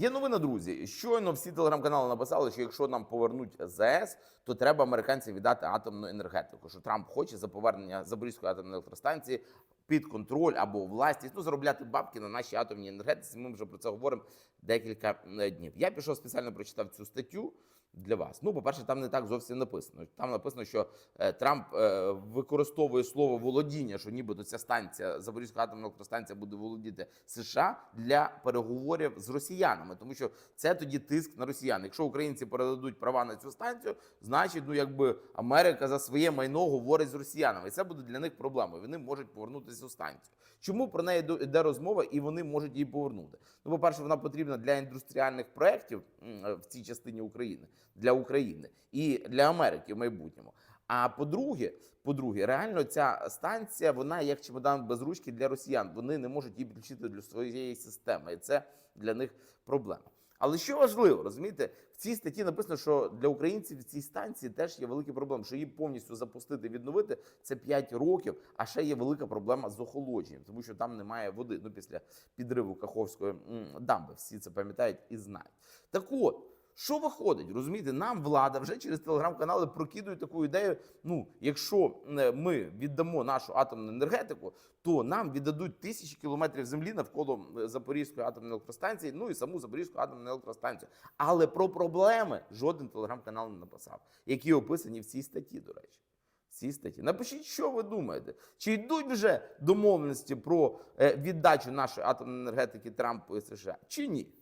Є новина, друзі. Щойно всі телеграм-канали написали, що якщо нам повернуть ЗС, то треба американцям віддати атомну енергетику. Що Трамп хоче за повернення Запорізької атомної електростанції під контроль або власність, ну заробляти бабки на нашій атомній енергетиці. Ми вже про це говоримо декілька е, днів. Я пішов спеціально прочитав цю статтю. Для вас, ну, по-перше, там не так зовсім написано. Там написано, що е, Трамп е, використовує слово володіння, що нібито ця станція, Запорізька атомна електростанція буде володіти США для переговорів з росіянами, тому що це тоді тиск на росіян. Якщо українці передадуть права на цю станцію, значить, ну якби Америка за своє майно говорить з росіянами, і це буде для них проблемою. Вони можуть повернути цю станцію. Чому про неї йде розмова, і вони можуть її повернути? Ну, по-перше, вона потрібна для індустріальних проєктів в цій частині України, для України і для Америки в майбутньому. А по-друге, по-друге, реально ця станція, вона як чемодан без ручки для росіян. Вони не можуть її підключити до своєї системи, і це для них проблема. Але що важливо, розумієте, в цій статті написано, що для українців в цій станції теж є великі проблеми, що її повністю запустити, відновити це 5 років. А ще є велика проблема з охолодженням, тому що там немає води. Ну після підриву Каховської дамби. Всі це пам'ятають і знають. Так от. Що виходить, розумієте, нам влада вже через телеграм-канали прокидує таку ідею. Ну, якщо е, ми віддамо нашу атомну енергетику, то нам віддадуть тисячі кілометрів землі навколо е, Запорізької атомної електростанції, ну і саму Запорізьку атомну електростанцію. Але про проблеми жоден телеграм-канал не написав, які описані в цій статті, до речі. Цій статті. Напишіть, що ви думаєте. Чи йдуть вже домовленості про е, віддачу нашої атомної енергетики Трампу і США, чи ні?